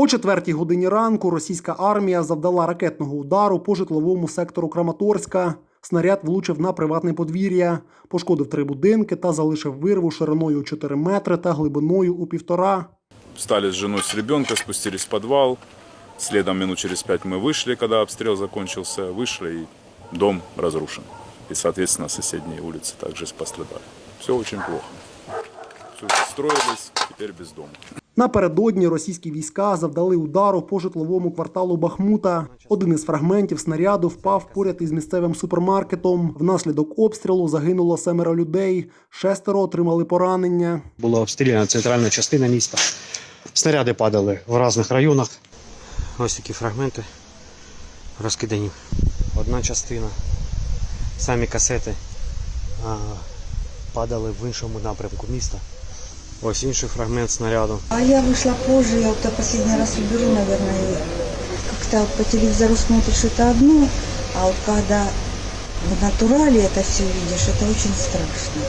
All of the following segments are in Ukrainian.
О четвертій годині ранку російська армія завдала ракетного удару по житловому сектору Краматорська. Снаряд влучив на приватне подвір'я, пошкодив три будинки та залишив вирву шириною у 4 метри та глибиною у півтора. Встали с женой с ребенка, спустились в подвал. Следом минут через пять мы вышли, когда обстрел закончился. Вышли, и дом разрушен. И, соответственно, соседние улицы также пострадали. Все очень плохо. Все строились, теперь без дома. Напередодні російські війська завдали удару по житловому кварталу Бахмута. Один із фрагментів снаряду впав поряд із місцевим супермаркетом. Внаслідок обстрілу загинуло семеро людей, шестеро отримали поранення. Була обстріляна центральна частина міста. Снаряди падали в різних районах. Ось такі фрагменти розкидані. Одна частина. Самі касети а, падали в іншому напрямку міста. Ось інший фрагмент снаряду. А я вышла позже, я вот это последний раз уберу, наверное. и Как-то по телевизору смотришь это одно, а вот когда в натурале это все видишь, это очень страшно.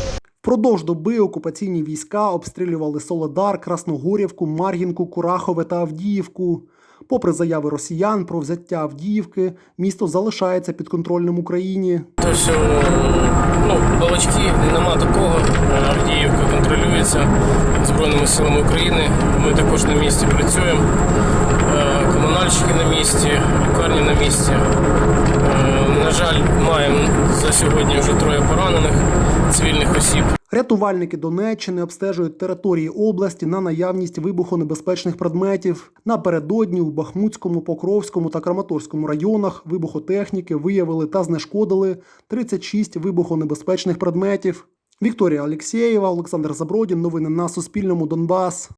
Впродовж доби окупаційні війська обстрілювали Солодар, Красногорівку, Мар'їнку, Курахове та Авдіївку. Попри заяви росіян про взяття Авдіївки, місто залишається підконтрольним Україні. То все, ну, балачки, нема такого. Авдіївка контролюється Збройними силами України. Ми також на місці працюємо. Е, Комунальщики на місці, лікарні на місці. Е, На жаль, маємо за сьогодні вже троє поранених цивільних осіб. Рятувальники Донеччини обстежують території області на наявність вибухонебезпечних предметів. Напередодні у Бахмутському, Покровському та Краматорському районах вибухотехніки виявили та знешкодили 36 вибухонебезпечних предметів. Вікторія Алєксєєва, Олександр Забродін. Новини на Суспільному. Донбас.